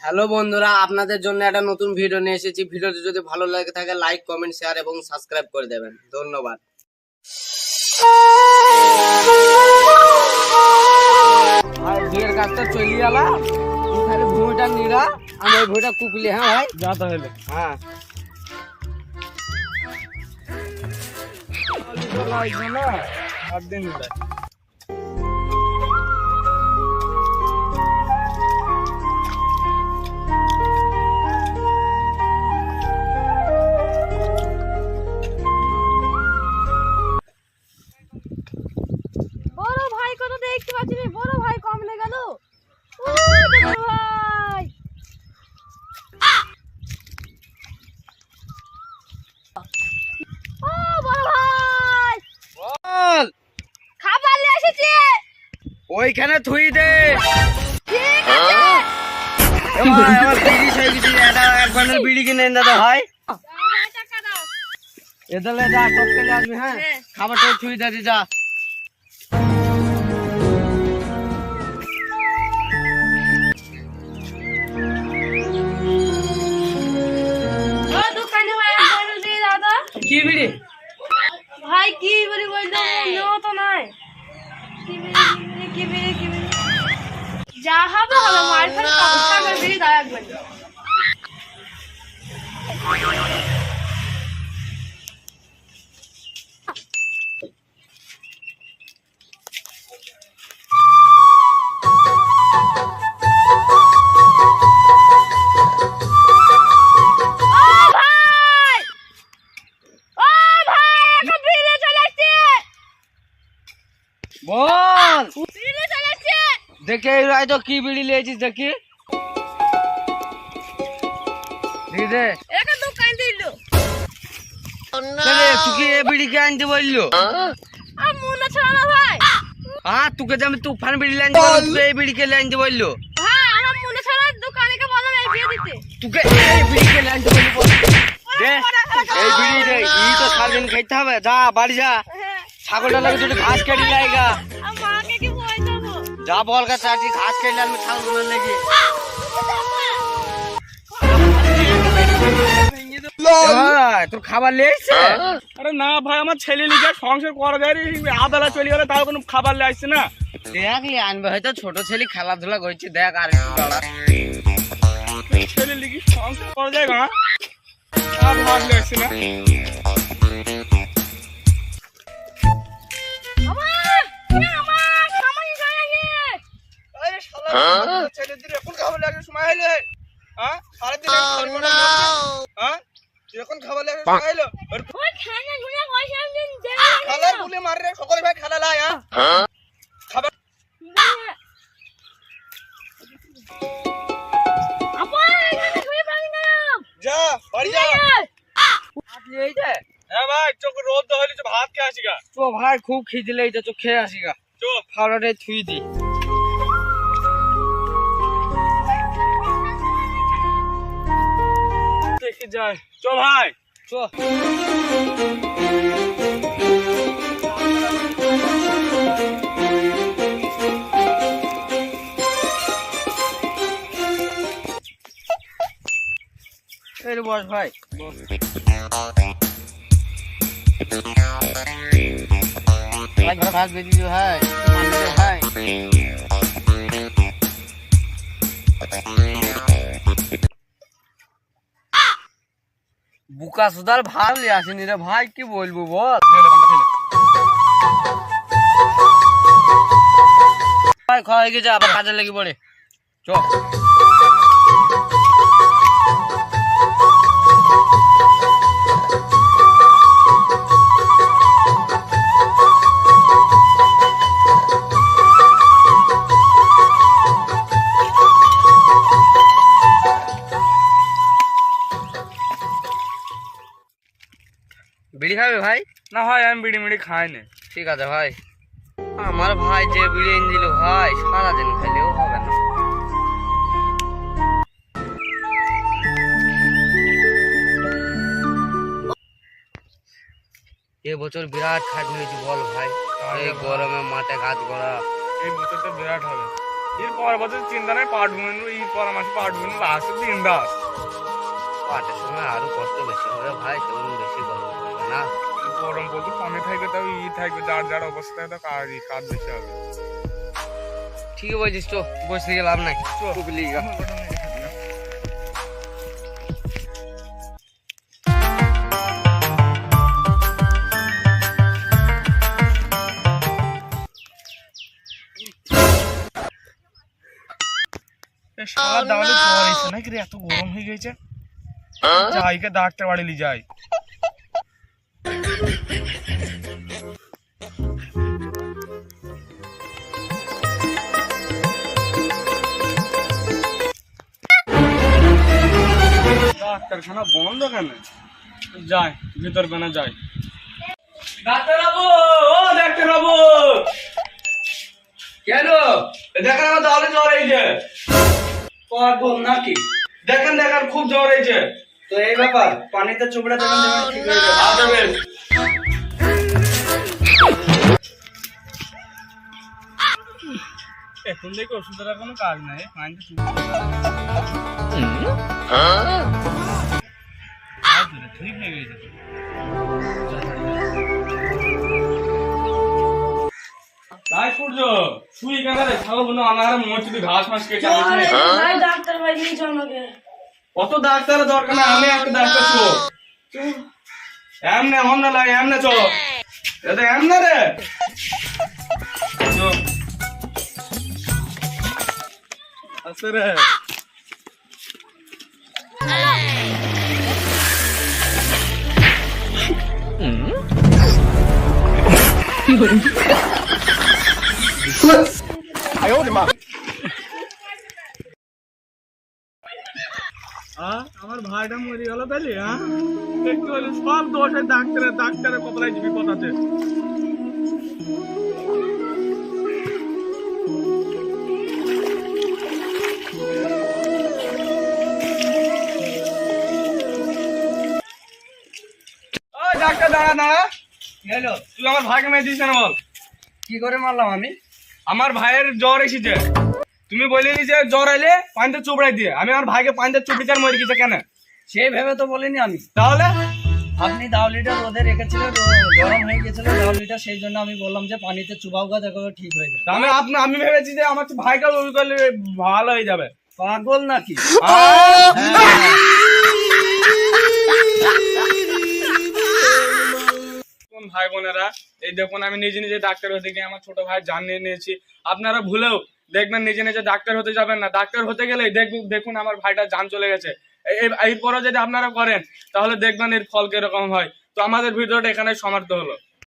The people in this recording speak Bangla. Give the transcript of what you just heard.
হ্যালো বন্ধুরা আপনাদের জন্য একটা নতুন ভিডিও নিয়ে এসেছি। ভিডিওটি যদি ভালো লাগে থাকে লাইক কমেন্ট শেয়ার এবং সাবস্ক্রাইব করে দেবেন। ধন্যবাদ। ভাই বিয়ের কাজটা চলি আলা। তুই খালি ভূমিটা নিরা আমি ওই ভূমিটা কুকলি হ্যাঁ ভাই? যা তাহলে। হ্যাঁ। দিন ওইখানে থুই দে। আমার গেছি এক বান্ডেল বিড়ি কিনে এনে দাদা ভাই ভাই টাকা দাও। এদালে যা টপ আসবি হ্যাঁ? হ্যাঁ। খাবারটা থুই যা। কি বিড়ি? ভাই কি বলি বলতো যা হবে হবে মার ফেলে কাগজ দেখে এই রায় তো কি বিড়ি লিয়েছিস দেখি। দি। দে দোকান দিল। তুই কি এ বিড়ি কে আনতে বলল? আর মনে ছিল ভাই। হ্যাঁ তোকে যে আমি তুফান বিড়ি লাইন বলল তুই এই বিড়ি কে লাইন বলল? হ্যাঁ আমার মনে ছিল দোকানিকে বললাম এই বিয়ে দিতে? তোকে এই বিড়ি কে লাইন বলল দে এই বিড়ি দে ই তো সারাদিন খাইতে হবে। যা বাড়ি যা। হ্যাঁ। ছাগলটা লাগে দুটো ঘাস কেটে লাইগা। যা বল কা চাটি ঘাস কেটে আনবে ছাগল ভাই তোর খাবার লেগেছে আরে না ভাই আমার ছেলে লিখে সংসার করা যায় আদালা চলে গেলে তাও কোনো খাবার লে আসছে না। দেখ আনবে হয়তো ছোট ছেলে খেলাধুলা করছে দেখ আর ছেলে লিখে সংসার করা যায় না আর ভাত লে না। ছেলেদের এখন খাবার লাগে সময় হইলে হ্যাঁ সারাদিন হ্যাঁ এখন লাগে সময় হইল খালার বলে ভাই খালা লাই হ্যাঁ খাবার যা চোখ ভাত খেয়ে আসি গা তো ভাই খুব খিদে লেগেছে তো খেয়ে আসি গা। চো খাওয়াটাই থুই দি। দেখি যাই চো ভাই চো এই রে বস ভাই ভাই ঘরে ভাত বেঁধে দিও ভাই মানবে রে ভাই বুকা সুদার ভালো আসেনি রে ভাই কি বলব বল? ভাই খাওয়া হয়ে গেছে আবার কাজে লেগে পড়ে। চ বিড়ি খাবে ভাই? না ভাই আমি বিড়ি মিড়ি খাই না। ঠিক আছে ভাই। আমার ভাই যে বিড়ি এনে দিল ভাই সারাদিন খাইলেও হবে না। এবছর বিরাট খাটনি হয়েছে বল ভাই। এই গরমে মাঠে কাজ করা এই বছর তো বিরাট হবে। এর পর বছর চিন্তা নাই পাট বুনে এই মাসে পাট বুনে লাস্টের দিন দাস পাটের সময় আরও কষ্ট বেশি হবে ভাই তখন বেশি না। গরম পড়তে কমে থাকবে তাও ই থাকবে যার যার অবস্থা থাকবে কাজ কাজ বেশি হবে। ঠিক বলছিস তো বসে নাই। গা। দাঁড়ালে জ্বর এসে নাকি রে এত গরম হয়ে গেছে। যাইকে ডাক্তার বাড়ি লি যাই। ডাক্তারখানা বন্ধ কেন? যাই ভিতর বেনা যাই ও কেন? দেখেন আমার তাহলে জ্বর হয়েছে নাকি? দেখেন দেখেন খুব জ্বর হয়েছে তো এই ব্যাপার পানিতে চুবড়ে দেখেন দেখেন ঠিক হয়ে যাবে। এখন দেখি ওষুধের কোনো কাজ নাই পানিতে চুপ ঠিক হয়ে? গেছে ভাই সূর্য শুই কেন রে ছাগল বন্ধু আমার তুই ঘাস মাস কেটে ভাই ডাক্তার ভাই নিয়ে চল আমাকে অত ডাক্তারের দরকার না আমি একটা ডাক্তার ছো এমনে অন্য লাগে এমনে চো এটা এমনে রে। চো আছে রে আমার ভাইটা মরে গেল তাহলে একটু সব দোষে ডাক্তারের ডাক্তারের কপালে বিপদ আছে। হ্যালো তুই আমার ভাইকে মেডিসিন বল? কি করে মারলাম আমি? আমার ভাইয়ের জ্বর এসেছে। তুমি বলে যে জ্বর এলে পানিতে চুবড়াই দিয়ে। আমি আমার ভাইকে পানিতে চুবড়িতে মরে গেছে কেন? সেই ভেবে তো বলিনি আমি। তাহলে? আপনি দাউলিটা রোদে রেখেছিলেন গরম হয়ে গেছিল দাউলিটা সেই জন্য আমি বললাম যে পানিতে চুবাও গা দেখো ঠিক হয়ে যাবে। আমি আপনি আমি ভেবেছি যে আমার ভাইকে ওই করলে ভালো হয়ে যাবে। পাগল নাকি? কোন ভাই বোনেরা, এই দেখুন আমি নিজে নিজে ডাক্তার হতে গিয়ে আমার ছোট ভাই জান নিয়ে নিয়েছি। আপনারা ভুলেও দেখবেন নিজে নিজে ডাক্তার হতে যাবেন না। ডাক্তার হতে গেলে দেখুন দেখুন আমার ভাইটা জান চলে গেছে। এরপরও যদি আপনারা করেন, তাহলে দেখবেন এর ফল কীরকম হয়। তো আমাদের ভিডিওটা এখানে সমাপ্ত হলো।